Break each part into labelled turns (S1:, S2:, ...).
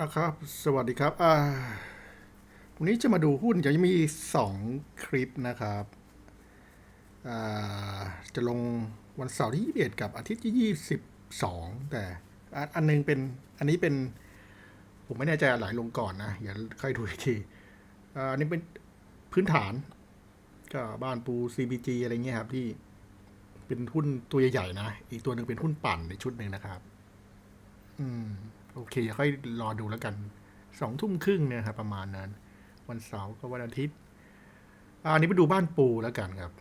S1: อะครับ สวัสดีครับ อ่า วันนี้จะมาดูหุ้นจะมีสองคลิปนะครับ อ่า จะลงวันเสาร์ที่ 21 กับอาทิตย์ที่ 22 แต่อันอันหนึงเป็น อันนี้เป็น ผมไม่แน่ใจหลายลงก่อนนะ อย่าค่อยดูอีกทีอันนี้เป็นพื้นฐาน ก็บ้านปู CBG อะไรเงี้ยครับ ที่เป็นหุ้นตัวใหญ่ๆนะ อีกตัวหนึ่งเป็นหุ้นปั่นในชุดหนึ่งนะครับ อืม โอเคค่อยรอดูแล้วกันสองทุ่มครึ่งเนี่ยครับประมาณนั้น วันเสาร์กับวันอาทิตย์อันนี้ไปดูบ้านปูแล้วกันครับ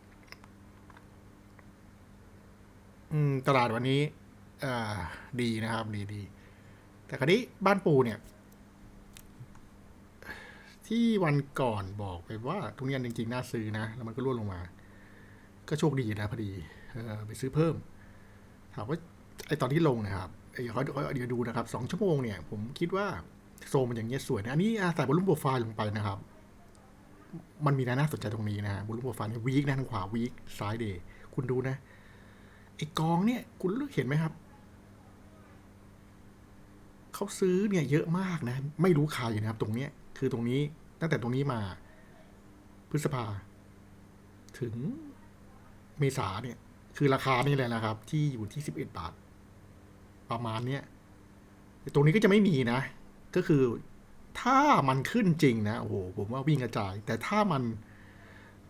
S1: อืม ตลาดวันนี้อ่าดีนะครับดีดีแต่คราวนี้บ้านปูเนี่ย ที่วันก่อนบอกไปว่าตรงนี้จริงๆน่าซื้อนะ แล้วมันก็ร่วงลงมา ก็โชคดีนะพอดี เออไปซื้อเพิ่ม ถามว่าไอตอนที่ลงนะครับ เขาเขาเดี๋ยวดูนะครับสองชั่วโมงเนี่ย ผมคิดว่าโซมมันอย่างเงี้ยสวยนะ อันนี้อาใส่บอลลูนโปรไฟล์ลงไปนะครับ มันมีน่าสนใจตรงนี้นะบอลลูนโปรไฟล์วีคนะทางขวาวีคซ้ายเดย์คุณดูนะไอกองเนี่ย คุณเห็นไหมครับเขาซื้อเนี่ยเยอะมากนะ ไม่รู้ใครนะครับ ตรงเนี้ยคือตรงนี้ตั้งแต่ตรงนี้มา พฤษภา ถึงเมษาเนี่ย คือราคานี่แหละนะครับ ที่อยู่ที่สิบเอ็ดบาท ประมาณเนี้ยตรงนี้ก็จะไม่มีนะ ก็คือถ้ามันขึ้นจริงนะโอ้โหผมว่าวิ่งกระจาย แต่ถ้ามัน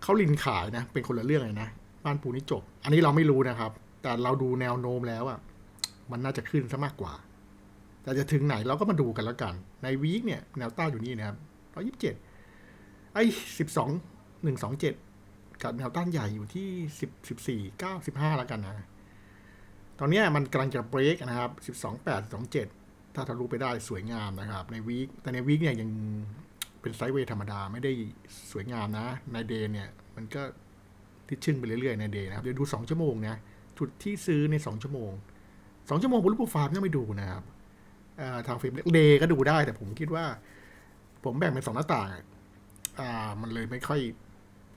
S1: เขาลินขายนะ เป็นคนละเรื่องเลยนะบ้านปูนี่จบ อันนี้เราไม่รู้นะครับ แต่เราดูแนวโน้มแล้วอะมันน่าจะขึ้นซะมากกว่า แต่จะถึงไหนเราก็มาดูกันแล้วกัน ในวีคเนี่ยแนวต้านอยู่นี่นะครับร้อยยี่สิบเจ็ดไอ้สิบสองหนึ่งสองเจ็ดกับแนวต้านใหญ่อยู่ที่สิบสิบสี่เก้าสิบห้าแล้วกันนะ ตอนนี้มันกำลังจะเบรกนะครับ 12 8 2 7 ถ้าทะลุไปได้สวยงามนะครับ ในวีคแต่ในวีคเนี่ยยังเป็นไซด์เวย์ธรรมดาไม่ได้สวยงามนะ ในเดย์เนี่ย มันก็ทิศชึ่งไปเรื่อยๆในเดย์นะครับเดี๋ยวดู 2 ชั่วโมงนะจุดที่ซื้อใน 2 ชั่วโมง 2 ชั่วโมงบนรูปฟาร์มต้องไปดูนะครับทางฟิล์มเดย์ก็ดูได้แต่ผมคิดว่า ผมแบ่งเป็นสองหน้าต่างอะอ่ามันเลยไม่ค่อย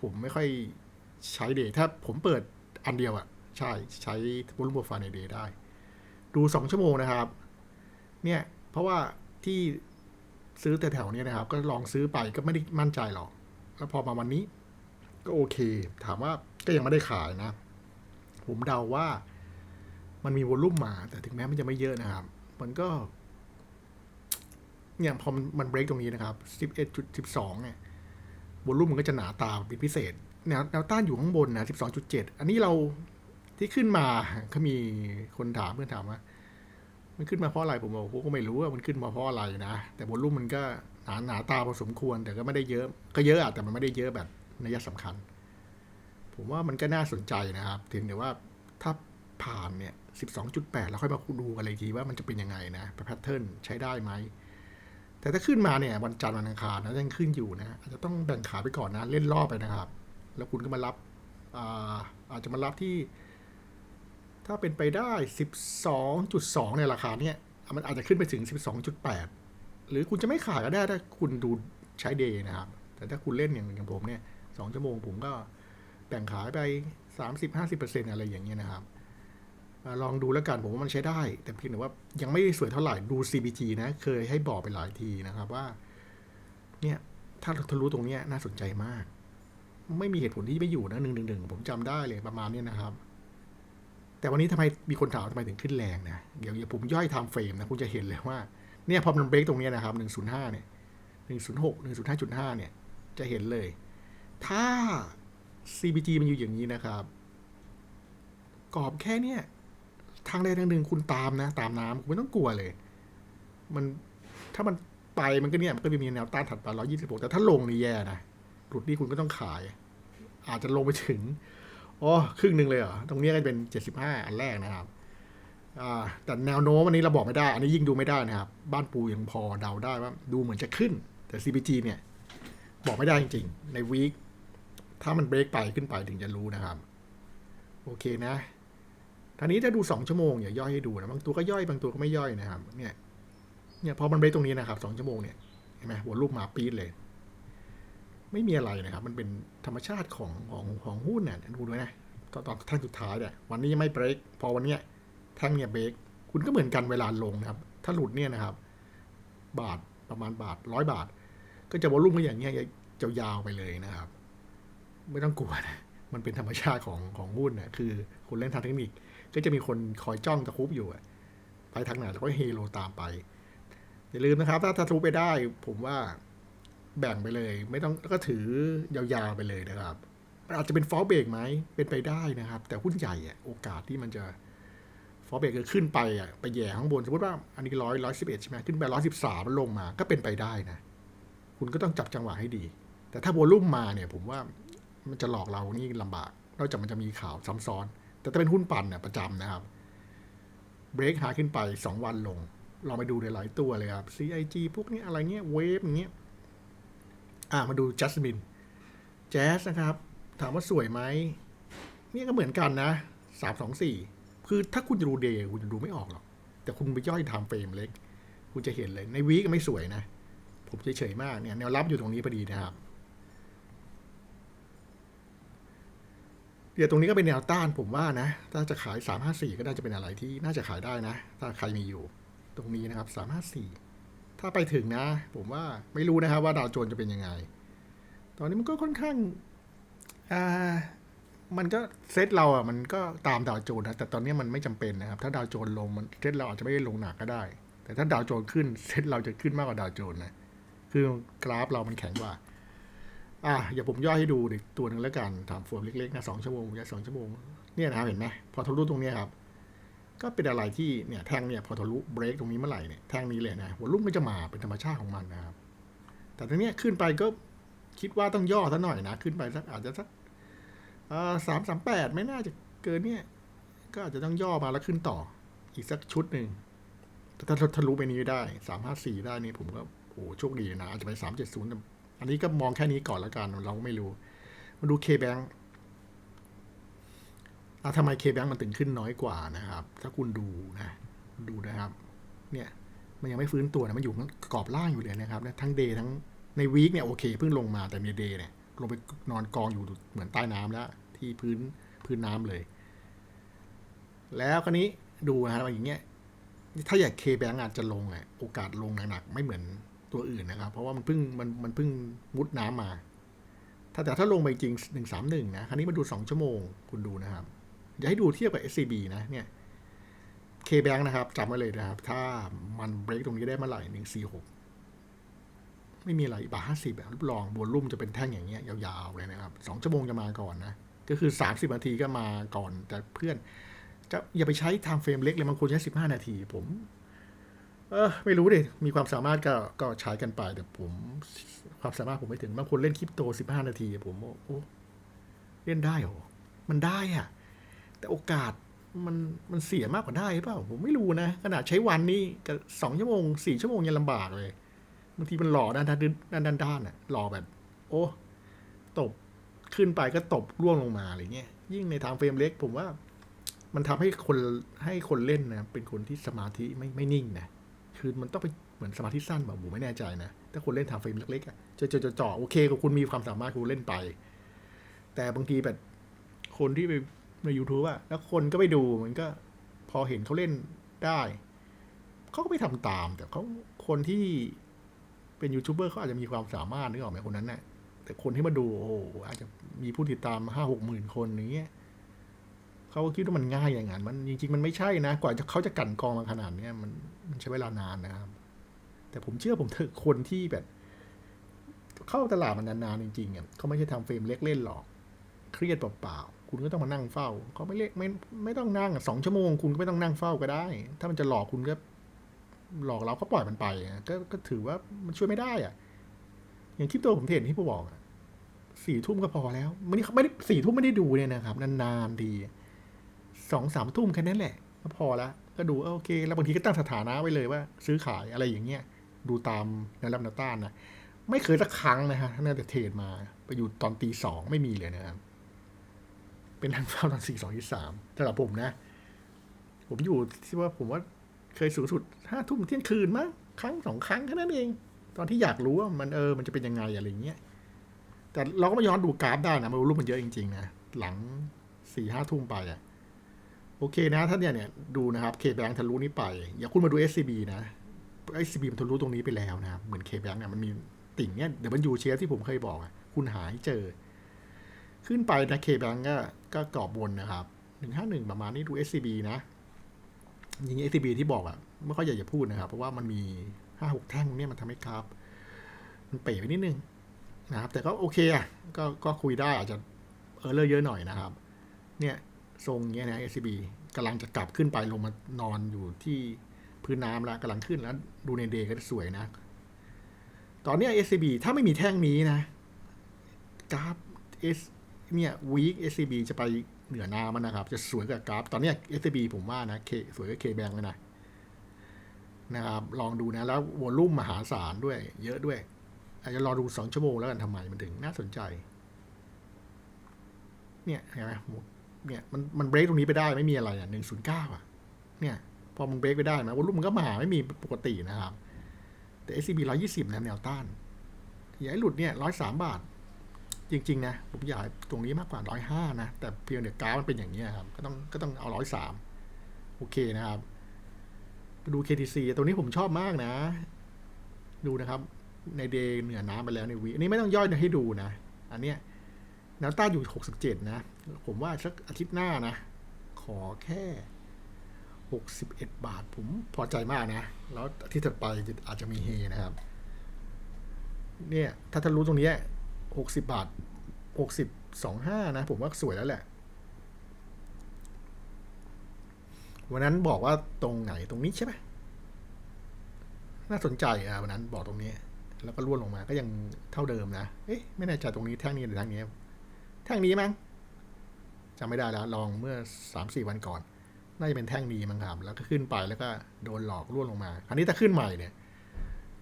S1: ผมไม่ค่อยใช้เดย์ถ้าผมเปิดอันเดียวอะ ใช่ใช้บนรูปฟาร์ในเดย์ได้ ดูสองชั่วโมงนะครับ เนี่ย เพราะว่าที่ซื้อแต่แถวเนี้นะครับ ก็ลองซื้อไปก็ไม่ได้มั่นใจหรอก แล้วพอมาวันนี้ ก็โอเค ถามว่าก็ยังไม่ได้ขายนะ ผมเดาว่ามันมีวอลลุ่มมา แต่ถึงแม้มันจะไม่เยอะนะครับ มันก็ เนี่ยพอมันมันเบรกตรงนี้นะครับ11.12เนี่ยวอลลุ่มมันก็จะหนาตาเป็นพิเศษแนวแนวต้านอยู่ข้างบนนะ 12.7 อันนี้เรา ที่ขึ้นมาก็มีคนถามเพื่อนถามว่ามันขึ้นมาเพราะอะไรผมบอกผมก็ไม่รู้ว่ามันขึ้นมาเพราะอะไรนะ แต่วอลลุ่มมันก็หนาหนาตาพอสมควรแต่ก็ไม่ได้เยอะ ก็เยอะอะแต่มันไม่ได้เยอะแบบนัยสำคัญ ผมว่ามันก็น่าสนใจนะครับ ถึงแต่ว่าถ้าผ่านเนี่ย 12.8 แล้วค่อยมาดูกันเลยทีว่ามันจะเป็นยังไงนะแพทเทิร์นใช้ได้ไหม แต่ถ้าขึ้นมาเนี่ย วันจันทร์วันอังคารนะยังขึ้นอยู่นะอาจจะต้องแบ่งขาไปก่อนนะ เล่นรอบไปนะครับ แล้วคุณก็มารับอาอาจจะมารับที่ ถ้าเป็นไปได้ 12.2 ในราคาเนี่ยมันอาจจะขึ้นไปถึง 12.8 หรือคุณจะไม่ขายก็ได้ถ้าคุณดูใช้เดย์นะครับ แต่ถ้าคุณเล่นอย่างอย่างผมเนี่ย2ชั่วโมงผมก็แบ่งขายไป 30-50%อะไรอย่างเงี้ยนะครับลองดูแล้วกันผมว่ามันใช้ได้ แต่เพียงแต่ว่ายังไม่สวยเท่าไหร่ดู CBG นะเคยให้บอกไปหลายทีนะครับว่า เนี่ยถ้าทะลุตรงเนี้ยน่าสนใจมาก ไม่มีเหตุผลที่ไม่อยู่นะหนึ่งหนึ่งหนึ่งผมจำได้เลยประมาณเนี้ยนะครับ แต่วันนี้ทำไมมีคนถามทำไมถึงขึ้นแรงนะเดี๋ยวผมย่อยไทม์เฟรมนะคุณจะเห็นเลยว่าเนี่ยพอมันเบรกตรงนี้นะครับหนึ่งศูนย์ห้าเนี่ยหนึ่งศูนย์หกหนึ่งศูนย์ห้าจุดห้าเนี่ย จะเห็นเลย ถ้า CBG มันอยู่อย่างนี้นะครับ กรอบแค่เนี้ยทางใดทางหนึ่งคุณตามนะ ตามน้ำคุณไม่ต้องกลัวเลย มันถ้ามันไปมันก็เนี่ย มันก็จะมีแนวต้านถัดไปร้อยี่สิบหกแต่ถ้าลงนี่แย่นะหลุดนี่คุณก็ต้องขาย อาจจะลงไปถึง อ๋อครึ่งหนึ่งเลยเหรอ ตรงนี้ก็เป็นเจ็ดสิบห้าอันแรกนะครับแต่แนวโน้มอันนี้เราบอกไม่ได้ อันนี้ยิ่งดูไม่ได้นะครับ บ้านปูยังพอเดาได้ว่าดูเหมือนจะขึ้น แต่ CPG เนี่ย บอกไม่ได้จริงๆ ในวีคถ้ามันเบรกไปขึ้นไปถึงจะรู้นะครับ โอเคนะทีนี้ถ้าดูสองชั่วโมงอย่าย่อยให้ดูนะ บางตัวก็ย่อยบางตัวก็ไม่ย่อยนะครับ เนี่ย เนี่ยพอมันเบรกตรงนี้นะครับสองชั่วโมงเนี่ย เห็นไหมหัวลูกหมาปี๊ดเลย ไม่มีอะไรนะครับ มันเป็นธรรมชาติของของของหุ้นเนี่ยดูด้วยนะตอนตอนท่งสุดท้ายเนี่ยวันนี้ยังไม่เบรกพอวันเนี้ยแท่งเนี่ยเบรกคุณก็เหมือนกันเวลาลงนะครับ ถ้าหลุดเนี่ยนะครับ บาทประมาณบาทร้อยบาท ก็จะวอลุ่มก็อย่างเงี้ยจะยาวไปเลยนะครับ ไม่ต้องกลัวนะมันเป็นธรรมชาติของของหุ้นนะคือคุณเล่นทางเทคนิค ก็จะมีคนคอยจ้องตะคุบอยู่อะไปทางไหนแล้วก็เฮโลตามไปอย่าลืมนะครับ ถ้าทะลุไปได้ผมว่า แบ่งไปเลย ไม่ต้องก็ถือยาวๆไปเลยนะครับอาจจะเป็นฟอลเบรกไหมเป็นไปได้นะครับ แต่หุ้นใหญ่อะโอกาสที่มันจะฟอลเบรกคือขึ้นไปอะไปแย่ข้างบนสมมติว่าอันนี้ร้อยร้อยสิบเอ็ดใช่ไหมขึ้นไปร้อยสิบสามมันลงมาก็เป็นไปได้นะ คุณก็ต้องจับจังหวะให้ดี แต่ถ้าวอลลุ่มมาเนี่ยผมว่ามันจะหลอกเรานี่ลำบาก นอกจากมันจะมีข่าวซ้ำซ้อน แต่ถ้าเป็นหุ้นปั่นเนี่ยประจำนะครับเบรกหาขึ้นไป 2 วันลงลองไปดูหลายตัวเลยครับ CIG พวกนี้อะไรเงี้ยเวฟอย่างเงี้ย อะมาดูจัสมินแจ๊สนะครับ ถามว่าสวยไหมเนี่ยก็เหมือนกันนะสามสองสี่คือถ้าคุณจะดูเดย์คุณจะดูไม่ออกหรอก แต่คุณไปย่อยไทม์เฟรมเล็ก คุณจะเห็นเลยในวีก็ไม่สวยนะ ผมเฉยๆมากเนี่ยแนวรับอยู่ตรงนี้พอดีนะครับเดี๋ยวตรงนี้ก็เป็นแนวต้านผมว่านะ ถ้าจะขาย 354 ก็น่าจะเป็นอะไรที่น่าจะขายได้นะ ถ้าใครมีอยู่ ตรงนี้นะครับ 354 ถ้าไปถึงนะ ผมว่าไม่รู้นะครับว่าดาวโจนส์จะเป็นยังไง ตอนนี้มันก็ค่อนข้างอ่ามันก็เซตเราอะมันก็ตามดาวโจนส์นะแต่ตอนนี้มันไม่จำเป็นนะครับ ถ้าดาวโจนส์ลงมันเซตเราอาจจะไม่ได้ลงหนักก็ได้ แต่ถ้าดาวโจนส์ขึ้นเซตเราจะขึ้นมากกว่าดาวโจนส์นะคือกราฟเรามันแข็งกว่าอะอย่าผมย่อยให้ดูอีกตัวหนึ่งแล้วกันถามโฟมเล็กๆนะสองชั่วโมงจะสองชั่วโมงเนี่ยนะครับเห็นไหมพอทะลุตรงนี้ครับ ก็เป็นอะไรที่เนี่ยแท่งเนี่ยพอทะลุเบรกตรงนี้เมื่อไหร่เนี่ยแท่งนี้เลยนะหัวลุ่มก็จะมาเป็นธรรมชาติของมันนะครับ แต่ทีเนี้ยขึ้นไปก็คิดว่าต้องย่อซะหน่อยนะ ขึ้นไปสักอาจจะสักสามสามแปดไม่น่าจะเกินเนี่ย ก็อาจจะต้องย่อมาแล้วขึ้นต่อ อีกสักชุดหนึ่งถ้าทะลุไปนี้ได้สามห้าสี่ได้นี่ผมก็โอ้โชคดีนะอาจจะไปสามเจ็ดศูนย์อันนี้ก็มองแค่นี้ก่อนล้วกันเราไม่รู้ มาดูเคแบงอะ ทำไมเคแบงมันถึงขึ้นน้อยกว่านะครับ ถ้าคุณดูนะ ดูนะครับ เนี่ย มันยังไม่ฟื้นตัวนะมันอยู่กรอบล่างอยู่เลยนะครับ ทั้งเดย์ทั้งในวีคเนี่ยโอเคเพิ่งลงมาแต่ในเดย์เนี่ย ลงไปนอนกองอยู่เหมือนใต้น้ำแล้ว ที่พื้นพื้นน้ำเลย แล้วคราวนี้ดูนะครับอย่างเงี้ย ถ้าอยากเคแบงอาจจะลงอะโอกาสลงหนักๆไม่เหมือนตัวอื่นนะครับ เพราะว่ามันเพิ่งมันมันเพิ่งมุดน้ำมา ถ้าแต่ถ้าลงไปจริงหนึ่งสามหนึ่งนะคราวนี้มาดูสองชั่วโมงคุณดูนะครับ อย่าให้ดูเทียบกับ SCB นะเนี่ย K-Bank นะครับจำไว้เลยนะครับ ถ้ามันเบรกตรงนี้ได้เมื่อไหร่หนึ่งสี่หกไม่มีอะไรบาทห้าสิบแบบรับรองบนลุ่มจะเป็นแท่งอย่างเงี้ยยาวๆเลยนะครับสองชั่วโมงจะมาก่อนนะ ก็คือสามสิบนาทีก็มาก่อน แต่เพื่อนจะอย่าไปใช้ไทม์เฟรมเล็กเลยบางคนใช้สิบห้านาทีผม เออไม่รู้ดิมีความสามารถก็ก็ใช้กันไปแต่ผม ความสามารถผมไม่ถึงบางคนเล่นคริปโตสิบห้านาที ผมโอ้เล่นได้เหรอมันได้อะ แต่โอกาสมันมันเสียมากกว่าได้หรือเปล่าผมไม่รู้นะขนาดใช้วันนี้กับสองชั่วโมงสี่ชั่วโมงยังลำบากเลยบางทีมันหล่อด้านด้านด้านด้านด้านอะหล่อแบบ โอ้ตบขึ้นไปก็ตบร่วงลงมาอะไรเงี้ยยิ่งในทางเฟรมเล็ก ผมว่า มันทำให้คนให้คนเล่นนะเป็นคนที่สมาธิไม่ไม่นิ่งนะคือมันต้องเป็นเหมือนสมาธิสั้นแบบผมไม่แน่ใจนะถ้าคนเล่นทางเฟรมเล็กๆอะจะจะจะจ่อโอเคกับคุณมีความสามารถคุณเล่นไป แต่บางทีแบบคนที่ไป ใน YouTube อะแล้วคนก็ไปดูมันก็พอเห็นเขาเล่นได้เขาก็ไปทำตาม แต่เขาคนที่เป็นยูทูบเบอร์เขาอาจจะมีความสามารถนึกออกไหมคนนั้นน่ะแต่คนที่มาดูโอ้โหอาจจะมีผู้ติดตามห้าหกหมื่นคนอย่างเงี้ยเขาก็คิดว่ามันง่ายอย่างนั้นมันจริง ๆ มันไม่ใช่นะ กว่าจะเขาจะกันกองมาขนาดเนี้ยมันมันใช้เวลานานนะครับ แต่ผมเชื่อผมเถอะคนที่แบบ เข้าตลาดมันนานๆจริงๆอะเขาไม่ใช่ทำเฟรมเล็กเล่นหรอก เครียดเปล่าๆ คุณก็ต้องมานั่งเฝ้าเขาไม่เล็กไม่ไม่ต้องนั่งสองชั่วโมง คุณก็ไม่ต้องนั่งเฝ้าก็ได้ ถ้ามันจะหลอกคุณก็ หลอกเราก็ปล่อยมันไปก็ก็ถือว่ามันช่วยไม่ได้อะ อย่างคลิปโตผมเห็นที่ผมบอกสี่ทุ่มก็พอแล้วไม่ได้ไม่ได้สี่ทุ่มไม่ได้ดูเนี่ยนะครับ นานๆทีสองสามทุ่มแค่นั้นแหละ ก็พอละก็ดูโอเค แล้วบางทีก็ตั้งสถานะไว้เลยว่า ซื้อขายอะไรอย่างเงี้ย ดูตามแนวรับแนวต้านนะไม่เคยสักครั้งนะฮะน่าจะเทรดมา ไปอยู่ตอนตีสองไม่มีเลยนะครับ เป็นทางเฝ้าตอนสี่สองที่สามสำหรับผมนะ ผมอยู่ที่ว่าผมว่าเคยสูงสุดห้าทุ่มเที่ยงคืนมั้งครั้งสองครั้งแค่นั้นเอง ตอนที่อยากรู้ว่ามันเออมันจะเป็นยังไงอะไรเงี้ยแต่เราก็มาย้อนดูกราฟได้นะมันรูปมันเยอะจริงๆนะหลังสี่ห้าทุ่มไปอะโอเคนะท่านเนี่ยเนี่ยดูนะครับเคแบงทะลุนี้ไป อย่าคุณมาดู SCB นะไอซีบีมันทะลุตรงนี้ไปแล้วนะเหมือนเคแบงเนี่ยมันมีติ่งเนี่ยเดี๋ยวมันยูเชฟที่ผมเคยบอกอะคุณหาให้เจอ ขึ้นไปนะเคแบงก็ก็กรอบบนนะครับหนึ่งห้าหนึ่งประมาณนี้ดู SCB นะยิง SCB ที่บอกอะไม่ค่อยอยากจะพูดนะครับ เพราะว่ามันมีห้าหกแท่งเนี่ยมันทำให้กราฟมันเป๋ไปนิดนึงนะครับ แต่ก็โอเคอะก็ก็คุยได้อาจจะเออเลอร์เยอะหน่อยนะครับ เนี่ยทรงเงี้ยนะ SCB กำลังจะกลับขึ้นไปลงมานอนอยู่ที่พื้นน้ำแล้วกำลังขึ้นแล้ว ดูในเดย์ก็สวยนะ ตอนเนี้ย SCB ถ้าไม่มีแท่งนี้นะกราฟ S เนี่ย week SCB จะไปเหนือน้ำมันนะครับ จะสวยกว่ากราฟ ตอนนี้ย SCB ผมว่านะ K สวยกว่า K แบงเลยนะนะครับ ลองดูนะ แล้ววอลุ่มมหาศาลด้วย เยอะด้วยอาจจะรอดูสองชั่วโมงแล้วกันทำไมมันถึงน่าสนใจ เนี่ยเห็นไหมเนี่ยมันมันเบรกตรงนี้ไปได้ไม่มีอะไรอะหนึ่งศูนย์เก้าอะ เนี่ยพอมันเบรกไปได้นะวอลุ่มมันก็มาไม่มีปกตินะครับ แต่ SCB ร้อยี่สิบนะแนวต้านอย่าให้หลุดเนี่ยร้อยสามบาท จริง ๆ นะ ผมอยากตรงนี้มากกว่าร้อยห้านะ แต่เพียงเดียวกราฟมันเป็นอย่างนี้ครับ ก็ต้องก็ต้องเอาร้อยสามโอเคนะครับ ดู KTC ตัวนี้ผมชอบมากนะ ดูนะครับ ในเดย์เหนือน้ำไปแล้วในวีอันนี้ไม่ต้องย่อยให้ดูนะ อันเนี้ยแนวต้านอยู่หกสิบเจ็ดนะ ผมว่าสักอาทิตย์หน้านะ ขอแค่หกสิบเอ็ดบาท ผมพอใจมากนะ แล้วอาทิตย์ถัดไปอาจจะมีเฮนะครับ เนี่ย ถ้าทะลุตรงนี้ หกสิบบาทหกสิบสองห้านะ ผมว่าสวยแล้วแหละ วันนั้นบอกว่าตรงไหนตรงนี้ใช่ไหมน่าสนใจอะวันนั้นบอกตรงนี้ แล้วก็ร่วนลงมาก็ยังเท่าเดิมนะ เอ๊ะไม่แน่ใจตรงนี้แท่งนี้หรือแท่งนี้แท่งนี้มั้งจำไม่ได้แล้วลองเมื่อสามสี่วันก่อน น่าจะเป็นแท่งนี้มั้งครับ แล้วก็ขึ้นไปแล้วก็โดนหลอกร่วนลงมาอันนี้ถ้าขึ้นใหม่เนี่ย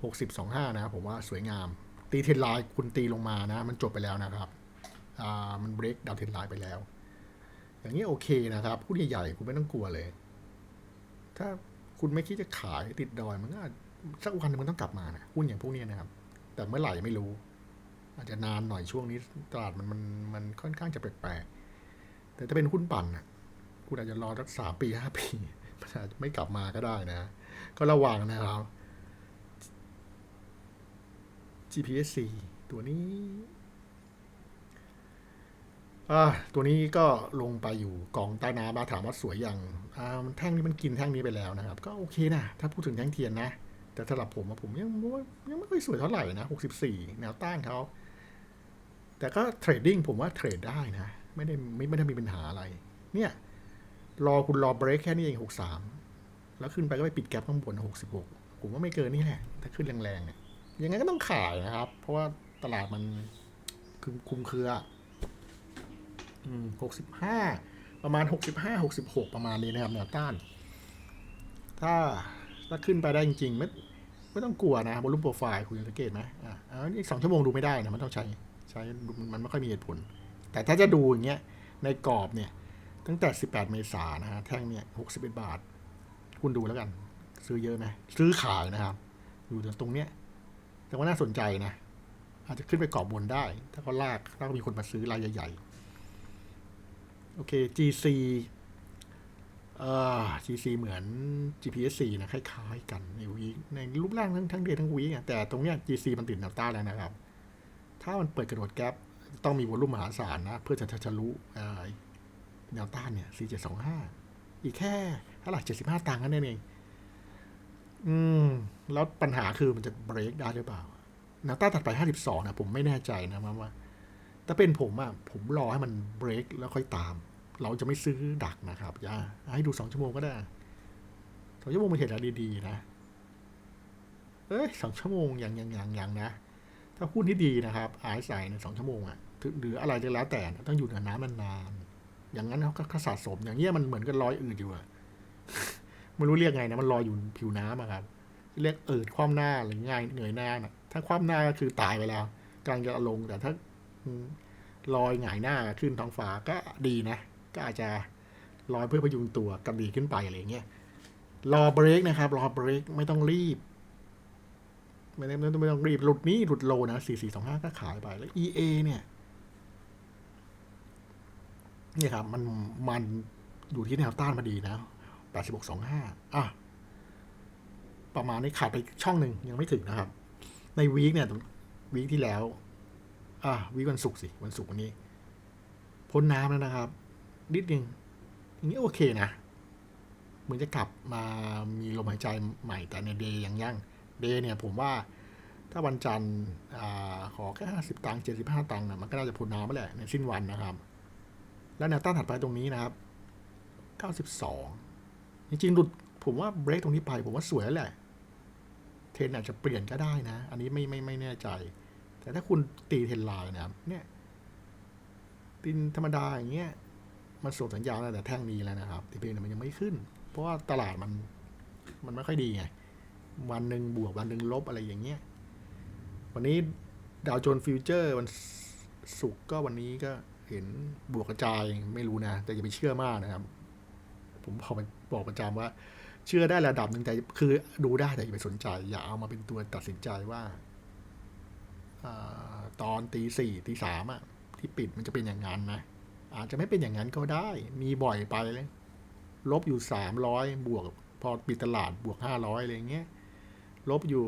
S1: หกสิบสองห้านะ ผมว่าสวยงาม ตีเทนไลน์คุณตีลงมานะ มันจบไปแล้วนะครับ อ่า มันเบรกดาวเทนไลน์ไปแล้ว อย่างนี้โอเคนะครับหุ้ใหญ่ๆคุณไม่ต้องกลัวเลย ถ้าคุณไม่คิดจะขายติดดอยมันก็สักวันนึงมันต้องกลับมานะหุ้นอย่างพวกนี้นะครับ แต่เมื่อไหร่ไม่รู้ อาจจะนานหน่อยช่วงนี้ตลาดมันมันมันค่อนข้างจะแปลกๆแต่ถ้าเป็นหุ้นปั่นน่ะคุณอาจจะรอสักสามปีห้าปีมันอาจจะไม่กลับมาก็ได้นะ ก็ระวังนะครับ GPSC ตัวนี้อ่าตัวนี้ก็ลงไปอยู่กองใต้น้ำมาถามว่าสวยอย่างอ่ามันแท่งนี้มันกินแท่งนี้ไปแล้วนะครับ ก็โอเคนะ ถ้าพูดถึงแท่งเทียนนะ แต่สำหรับผมอะผมยังว่ายังไม่ค่อยสวยเท่าไหร่นะ64 แนวต้านเขา แต่ก็เทรดดิ้งผมว่าเทรดได้นะ ไม่ได้ไม่ไม่ได้มีปัญหาอะไร เนี่ย รอคุณรอเบรกแค่นี้เอง 63 แล้วขึ้นไปก็ไปปิดแกลบข้างบน 66 ผมว่าไม่เกินนี่แหละ ถ้าขึ้นแรงๆเนี่ย ยังไงก็ต้องขายนะครับ เพราะว่าตลาดมันคุมคุมเครือหกสิบห้าประมาณหกสิบห้าหกสิบหกประมาณนี้นะครับแนวต้าน ถ้าถ้าขึ้นไปได้จริงๆไม่ไม่ต้องกลัวนะบนรูปโปรไฟล์คุณสังเกตไหมอ่าอันนี้สองชั่วโมงดูไม่ได้นะมันต้องใช้ใช้มันไม่ค่อยมีเหตุผล แต่ถ้าจะดูอย่างเงี้ยในกรอบเนี่ย ตั้งแต่ 18 เมษายนนะฮะแท่งเนี่ย61 บาท คุณดูแล้วกัน ซื้อเยอะไหมซื้อขายนะครับ อยู่ตรงเนี้ย แต่ว่าน่าสนใจนะ อาจจะขึ้นไปกรอบบนได้ ถ้าเขาลากถ้ามีคนมาซื้อรายใหญ่ๆ โอเค GC เอ่อ GC เหมือน GPSC นะ คล้ายๆ กันในวีในรูปร่างทั้งทั้งเดย์ทั้งวีคอะแต่ตรงเนี้ย GC มันติดแนวต้านแล้วนะครับ ถ้ามันเปิดกระโดดแกลบต้องมีวอลลุ่มมหาศาลนะ เพื่อจะทะลุแนวต้านเนี่ย 4725 อีกแค่เท่าไหร่75 ตังค์นั่นเอง อืม แล้วปัญหาคือมันจะเบรกได้หรือเปล่านวต้าถัดไป52นะผมไม่แน่ใจนะว่าว่าถ้าเป็นผมอะผมรอให้มันเบรกแล้วค่อยตาม เราจะไม่ซื้อดักนะครับอย่าให้ดูสองชั่วโมงก็ได้สองชั่วโมงมันเห็นอะไรดีๆนะเอ้ยสองชั่วโมงอย่างย่างย่างย่างนะ ถ้าหุ้นที่ดีนะครับอายใส่ในสองชั่วโมงอะถึงหรืออะไรก็แล้วแต่นะต้องอยู่เหนือน้ำนานๆอย่างนั้นเขาก็สะสมอย่างเงี้ยมันเหมือนกับลอยอืดอยู่อะ ไม่รู้เรียกไงนะมันลอยอยู่ผิวน้ำอะครับเรียกเอิดคว่ำหน้าหรือไง่ายเงยหน้าน่ะ ถ้าคว่ำหน้าก็คือตายไปแล้วกำลังจะลงแต่ถ้าลอยหงายหน้าขึ้นท้องฟ้าก็ดีนะ ก็อาจจะลอยเพื่อพยุงตัวกระดีขึ้นไปอะไรเงี้ยรอเบรกนะครับรอเบรกไม่ต้องรีบไม่ต้องไม่ต้องไม่ต้องรีบหลุดนี้หลุดโลนะสี่สี่สองห้าก็ขายไปแล้ว EA เนี่ยนี่ครับ มันมันอยู่ที่แนวต้านพอดีนะ แปดสิบหกสองห้าอะ ประมาณนี้ขาดไปช่องหนึ่งยังไม่ถึงนะครับ ในวีคเนี่ยวีคที่แล้ว อะวีควันศุกร์สิ วันศุกร์วันนี้ พ้นน้ำแล้วนะครับ นิดนึงอย่างนี้โอเคนะเหมือนจะกลับมามีลมหายใจใหม่แต่ในเดย์ยังยังเดย์เนี่ยผมว่าถ้าวันจันทร์ขอแค่ห้าสิบตังค์เจ็ดสิบห้าตังค์นะมันก็น่าจะพ้นน้ำไปแหละในสิ้นวันนะครับ แล้วแนวต้านถัดไปตรงนี้นะครับเก้าสิบสอง จริงๆหลุดผมว่าเบรกตรงนี้ไปผมว่าสวยแหละ เทรนอาจจะเปลี่ยนก็ได้นะ อันนี้ไม่ไม่ไม่แน่ใจ แต่ถ้าคุณตีเทรนไลน์นะครับ เนี่ยตินธรรมดาอย่างเงี้ย มันส่งสัญญาณแต่แท่งนี้แล้วนะครับแต่เพียงแต่มันยังไม่ขึ้น เพราะว่าตลาดมันมันไม่ค่อยดีไง วันหนึ่งบวกวันหนึ่งลบอะไรอย่างเงี้ย วันนี้ดาวโจนส์ฟิวเจอร์วันศุกร์ก็วันนี้ก็เห็นบวกกระจายไม่รู้นะ แต่อย่าไปเชื่อมากนะครับ ผมบอกบอกประจำว่า เชื่อได้ระดับหนึ่งแต่คือดูได้แต่อย่าไปสนใจ อย่าเอามาเป็นตัวตัดสินใจว่าอตอนตีสี่ตีสามอะที่ปิดมันจะเป็นอย่างนั้นนะอาจจะไม่เป็นอย่างนั้นก็ได้ มีบ่อยไปเลยลบอยู่สามร้อยบวก พอปิดตลาดบวกห้าร้อยอะไรอย่างเงี้ยลบอยู่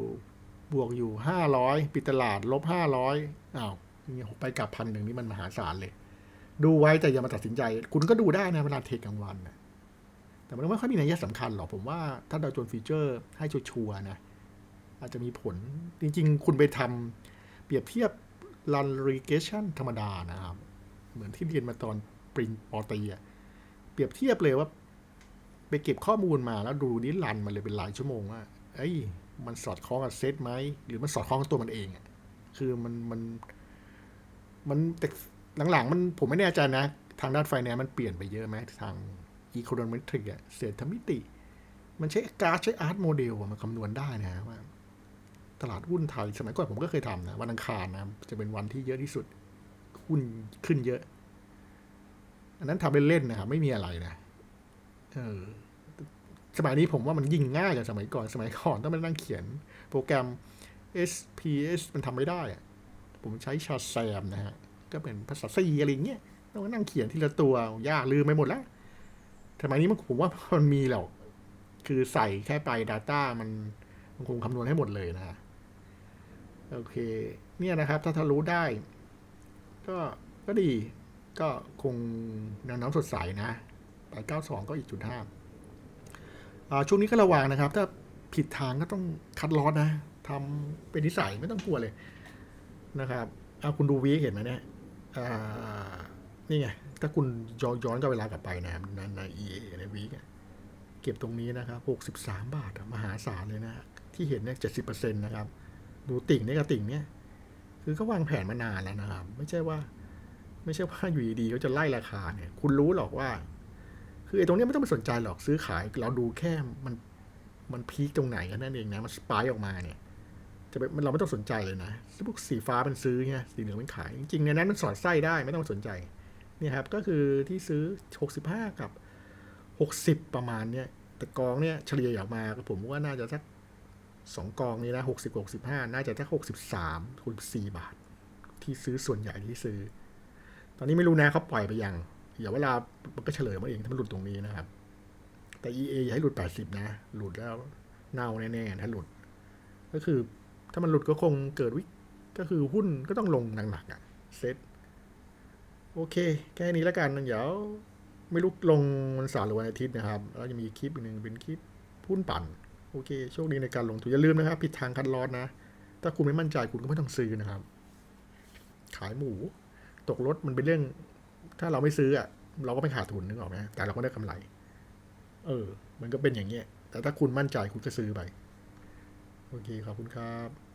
S1: บวกอยู่ห้าร้อยปิดตลาดลบห้าร้อยอ้าวเนี่ยไปกลับพันหนึ่งนี่มันมหาศาลเลย ดูไว้แต่อย่ามาตัดสินใจ คุณก็ดูได้นะเวลาเทรดกลางวันนะ แต่มันไม่ค่อยมีนัยสำคัญหรอกผมว่าถ้าดาวโจนฟีเจอร์ให้ชัวร์นะ อาจจะมีผล จริง ๆ คุณไปทำเปรียบเทียบ run regression ธรรมดานะครับ เหมือนที่เรียนมาตอนปริญปอตีอะเปรียบเทียบเลยว่าไปเก็บข้อมูลมาแล้วดูนี่รันมาเลยเป็นหลายชั่วโมงว่าเอ้ย มันสอดคล้องกับเซตไหม หรือมันสอดคล้องกับตัวมันเองอะคือมันมัน มันแต่หลังๆ มันผมไม่แน่ใจนะ ทางด้านไฟแนนซ์มันเปลี่ยนไปเยอะไหมทาง อีโคโนเมิทริกอะเศรษฐมิติ มันใช้การใช้อาร์ตโมเดลมันคำนวณได้นะว่า ตลาดหุ้นไทยสมัยก่อนผมก็เคยทำนะ วันอังคารนะ จะเป็นวันที่เยอะที่สุด หุ้นขึ้นเยอะ อันนั้นทำเป็นเล่นนะครับไม่มีอะไรนะเออสมัยนี้ผมว่ามันยิ่งง่ายกว่าสมัยก่อน สมัยก่อนต้องมานั่งเขียน โปรแกรม SPS มันทำไม่ได้อะผมใช้ชาแซมนะฮะ ก็เป็นภาษาซีอะไรอย่างเงี้ยต้องมานั่งเขียนทีละตัวยากลืมไปหมดแล้ว สมัยนี้มันผมว่ามันมีแล้ว คือใส่แค่ไป Data มันมันคงคำนวณให้หมดเลยนะ โอเค เนี่ยนะครับ ถ้าทะลุได้ ก็ก็ดี ก็คงแนวโน้มสดใสนะ ไป 92 ก็อีกจุดห้าช่วงนี้ก็ระวังนะครับ ถ้าผิดทางก็ต้องคัดลอสนะทำเป็นนิสัยไม่ต้องกลัวเลยนะครับเอาคุณดูวีเห็นไหมเนี่ยนี่ไง ถ้าคุณย้อนอนกับเวลากลับไปนะในใน EA ในวีคเก็บตรงนี้นะครับ 63 บาทมหาศาลเลยนะ ที่เห็นเนี่ย70%นต์นะครับ ดูติ่งเนี่ยกับติ่งเนี่ย คือเขาวางแผนมานานแล้วนะครับ ไม่ใช่ว่า ไม่ใช่ว่าอยู่ดีๆเขาจะไล่ราคาเนี่ย คุณรู้หรอกว่า คือไอ้ตรงเนี้ยไม่ต้องไปสนใจหรอกซื้อขาย เราดูแค่มันมันพีคตรงไหนกันนั่นเองนะ มันสปายออกมาเนี่ย จะเป็นเราไม่ต้องสนใจเลยนะพวกสีฟ้าเป็นซื้อไงสีเหลืองเป็นขาย จริงๆในนั้นมันสอดไส้ได้ไม่ต้องสนใจ เนี่ยครับก็คือที่ซื้อ 65 กับ 60 ประมาณเนี่ยแต่กองเนี่ยเฉลี่ยออกมาผมว่าน่าจะสักสองกองนี้นะ60กับ65น่าจะสัก63 64บาท ที่ซื้อส่วนใหญ่ที่ซื้อ ตอนนี้ไม่รู้นะเขาปล่อยไปยังเดี๋ยวเวลามันก็เฉลยมาเองถ้ามันหลุดตรงนี้นะครับ แต่ EA อย่าให้หลุด80นะ หลุดแล้วเน่าแน่ๆถ้าหลุด ก็คือถ้ามันหลุดก็คงเกิดวิกก็คือหุ้นก็ต้องลงหนักๆอะเซ็ต โอเค แค่นี้แล้วกันเดี๋ยวไม่รู้ลงวันเสาร์หรือวันอาทิตย์นะครับ แล้วจะมีคลิปอีกหนึ่งเป็นคลิปหุ้นปั่น โอเค โชคดีในการลงทุนอย่าลืมนะครับ ผิดทางคัดลอสนะ ถ้าคุณไม่มั่นใจคุณก็ไม่ต้องซื้อนะครับ ขายหมู ตกรถมันเป็นเรื่อง ถ้าเราไม่ซื้ออะเราก็ไม่ขาดทุนนึกออกไหมแต่เราก็ได้กำไร เออ มันก็เป็นอย่างเงี้ยแต่ถ้าคุณมั่นใจคุณก็ซื้อไป โอเคขอบคุณครับ